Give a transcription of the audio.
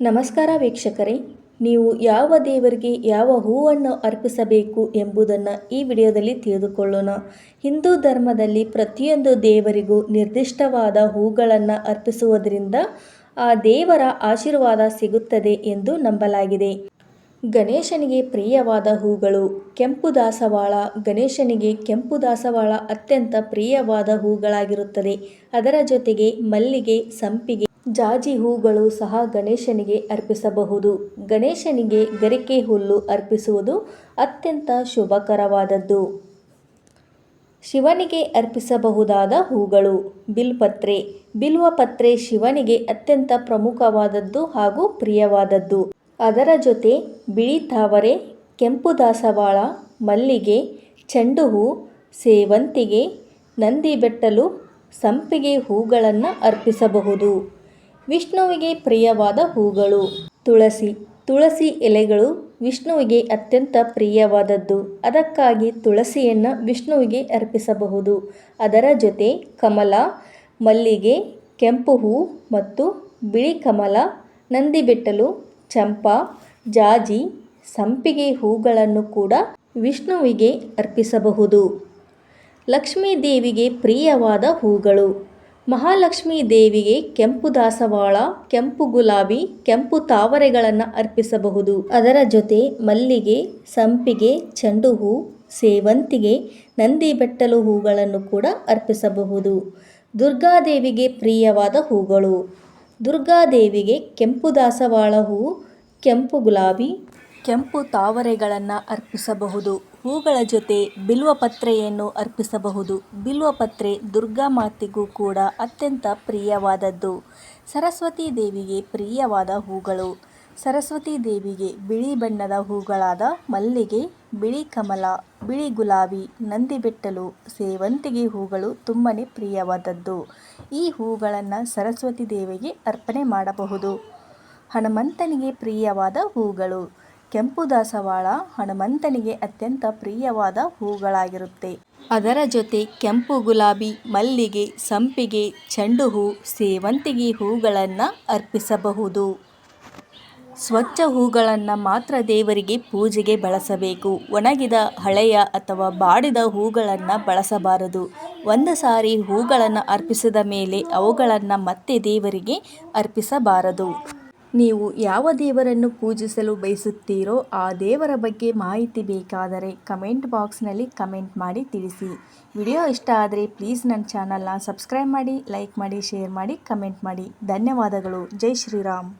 ನಮಸ್ಕಾರ ವೀಕ್ಷಕರೇ, ನೀವು ಯಾವ ದೇವರಿಗೆ ಯಾವ ಹೂವನ್ನು ಅರ್ಪಿಸಬೇಕು ಎಂಬುದನ್ನು ಈ ವಿಡಿಯೋದಲ್ಲಿ ತಿಳಿದುಕೊಳ್ಳೋಣ. ಹಿಂದೂ ಧರ್ಮದಲ್ಲಿ ಪ್ರತಿಯೊಂದು ದೇವರಿಗೂ ನಿರ್ದಿಷ್ಟವಾದ ಹೂಗಳನ್ನು ಅರ್ಪಿಸುವುದರಿಂದ ಆ ದೇವರ ಆಶೀರ್ವಾದ ಸಿಗುತ್ತದೆ ಎಂದು ನಂಬಲಾಗಿದೆ. ಗಣೇಶನಿಗೆ ಪ್ರಿಯವಾದ ಹೂಗಳು ಕೆಂಪು ದಾಸವಾಳ. ಗಣೇಶನಿಗೆ ಕೆಂಪು ದಾಸವಾಳ ಅತ್ಯಂತ ಪ್ರಿಯವಾದ ಹೂಗಳಾಗಿರುತ್ತದೆ. ಅದರ ಜೊತೆಗೆ ಮಲ್ಲಿಗೆ, ಸಂಪಿಗೆ ಜಾಜಿ ಹೂಗಳು ಸಹ ಗಣೇಶನಿಗೆ ಅರ್ಪಿಸಬಹುದು. ಗಣೇಶನಿಗೆ ಗರಿಕೆ ಹುಲ್ಲು ಅರ್ಪಿಸುವುದು ಅತ್ಯಂತ ಶುಭಕರವಾದದ್ದು. ಶಿವನಿಗೆ ಅರ್ಪಿಸಬಹುದಾದ ಹೂಗಳು ಬಿಲ್ಪತ್ರೆ. ಬಿಲ್ವಪತ್ರೆ ಶಿವನಿಗೆ ಅತ್ಯಂತ ಪ್ರಮುಖವಾದದ್ದು ಹಾಗೂ ಪ್ರಿಯವಾದದ್ದು. ಅದರ ಜೊತೆ ಬಿಳಿ ತಾವರೆ, ಕೆಂಪು ದಾಸವಾಳ, ಮಲ್ಲಿಗೆ, ಚೆಂಡು ಹೂ, ಸೇವಂತಿಗೆ ನಂದಿಬೆಟ್ಟಲು ಸಂಪಿಗೆ ಹೂಗಳನ್ನು ಅರ್ಪಿಸಬಹುದು. ವಿಷ್ಣುವಿಗೆ ಪ್ರಿಯವಾದ ಹೂಗಳು. ತುಳಸಿ. ತುಳಸಿ ಎಲೆಗಳು ವಿಷ್ಣುವಿಗೆ ಅತ್ಯಂತ ಪ್ರಿಯವಾದದ್ದು. ಅದಕ್ಕಾಗಿ ತುಳಸಿಯನ್ನು ವಿಷ್ಣುವಿಗೆ ಅರ್ಪಿಸಬಹುದು. ಅದರ ಜೊತೆ ಕಮಲ, ಮಲ್ಲಿಗೆ, ಕೆಂಪು ಹೂ ಮತ್ತು ಬಿಳಿ ಕಮಲ ನಂದಿಬೆಟ್ಟಲು ಚಂಪಾ, ಜಾಜಿ, ಸಂಪಿಗೆ ಹೂಗಳನ್ನು ಕೂಡ ವಿಷ್ಣುವಿಗೆ ಅರ್ಪಿಸಬಹುದು. ಲಕ್ಷ್ಮೀ ದೇವಿಗೆ ಪ್ರಿಯವಾದ ಹೂಗಳು. ಮಹಾಲಕ್ಷ್ಮೀ ದೇವಿಗೆ ಕೆಂಪು ದಾಸವಾಳ, ಕೆಂಪು ಗುಲಾಬಿ, ಕೆಂಪು ತಾವರೆಗಳನ್ನು ಅರ್ಪಿಸಬಹುದು. ಅದರ ಜೊತೆ ಮಲ್ಲಿಗೆ, ಸಂಪಿಗೆ ಚೆಂಡು ಹೂ ಸೇವಂತಿಗೆ ನಂದಿಬೆಟ್ಟಲು ಹೂಗಳನ್ನು ಕೂಡ ಅರ್ಪಿಸಬಹುದು. ದುರ್ಗಾದೇವಿಗೆ ಪ್ರಿಯವಾದ ಹೂಗಳು. ದುರ್ಗಾದೇವಿಗೆ ಕೆಂಪು ದಾಸವಾಳ ಹೂ, ಕೆಂಪು ಗುಲಾಬಿ, ಕೆಂಪು ತಾವರೆಗಳನ್ನು ಅರ್ಪಿಸಬಹುದು. ಹೂಗಳ ಜೊತೆ ಬಿಲ್ವಪತ್ರೆಯನ್ನು ಅರ್ಪಿಸಬಹುದು. ಬಿಲ್ವಪತ್ರೆ ದುರ್ಗಾ ಮಾತೆಗೂ ಕೂಡ ಅತ್ಯಂತ ಪ್ರಿಯವಾದದ್ದು. ಸರಸ್ವತಿ ದೇವಿಗೆ ಪ್ರಿಯವಾದ ಹೂಗಳು. ಸರಸ್ವತಿ ದೇವಿಗೆ ಬಿಳಿ ಬಣ್ಣದ ಹೂಗಳಾದ ಮಲ್ಲಿಗೆ, ಬಿಳಿ ಕಮಲ, ಬಿಳಿ ಗುಲಾಬಿ ನಂದಿಬೆಟ್ಟಲು ಸೇವಂತಿಗೆ ಹೂಗಳು ತುಂಬಾ ಪ್ರಿಯವಾದದ್ದು. ಈ ಹೂಗಳನ್ನು ಸರಸ್ವತಿ ದೇವಿಗೆ ಅರ್ಪಣೆ ಮಾಡಬಹುದು. ಹನುಮಂತನಿಗೆ ಪ್ರಿಯವಾದ ಹೂಗಳು. ಕೆಂಪು ದಾಸವಾಳ ಹನುಮಂತನಿಗೆ ಅತ್ಯಂತ ಪ್ರಿಯವಾದ ಹೂಗಳಾಗಿರುತ್ತೆ. ಅದರ ಜೊತೆ ಕೆಂಪು ಗುಲಾಬಿ, ಮಲ್ಲಿಗೆ, ಸಂಪಿಗೆ ಚೆಂಡು ಹೂ ಸೇವಂತಿಗೆ ಹೂಗಳನ್ನು ಅರ್ಪಿಸಬಹುದು. ಸ್ವಚ್ಛ ಹೂಗಳನ್ನು ಮಾತ್ರ ದೇವರಿಗೆ ಪೂಜೆಗೆ ಬಳಸಬೇಕು. ಒಣಗಿದ ಹಳೆಯ ಅಥವಾ ಬಾಡಿದ ಹೂಗಳನ್ನು ಬಳಸಬಾರದು. ಒಂದು ಸಾರಿ ಹೂಗಳನ್ನು ಅರ್ಪಿಸಿದ ಮೇಲೆ ಅವುಗಳನ್ನು ಮತ್ತೆ ದೇವರಿಗೆ ಅರ್ಪಿಸಬಾರದು. ನೀವು ಯಾವ ದೇವರನ್ನು ಪೂಜಿಸಲು ಬಯಸುತ್ತೀರೋ ಆ ದೇವರ ಬಗ್ಗೆ ಮಾಹಿತಿ ಬೇಕಾದರೆ ಕಮೆಂಟ್ ಬಾಕ್ಸ್ನಲ್ಲಿ ಕಮೆಂಟ್ ಮಾಡಿ ತಿಳಿಸಿ. ವಿಡಿಯೋ ಇಷ್ಟ ಆದರೆ ಪ್ಲೀಸ್ ನನ್ನ ಚಾನಲ್ನ ಸಬ್ಸ್ಕ್ರೈಬ್ ಮಾಡಿ, ಲೈಕ್ ಮಾಡಿ, ಶೇರ್ ಮಾಡಿ, ಕಮೆಂಟ್ ಮಾಡಿ. ಧನ್ಯವಾದಗಳು. ಜೈ ಶ್ರೀರಾಮ್.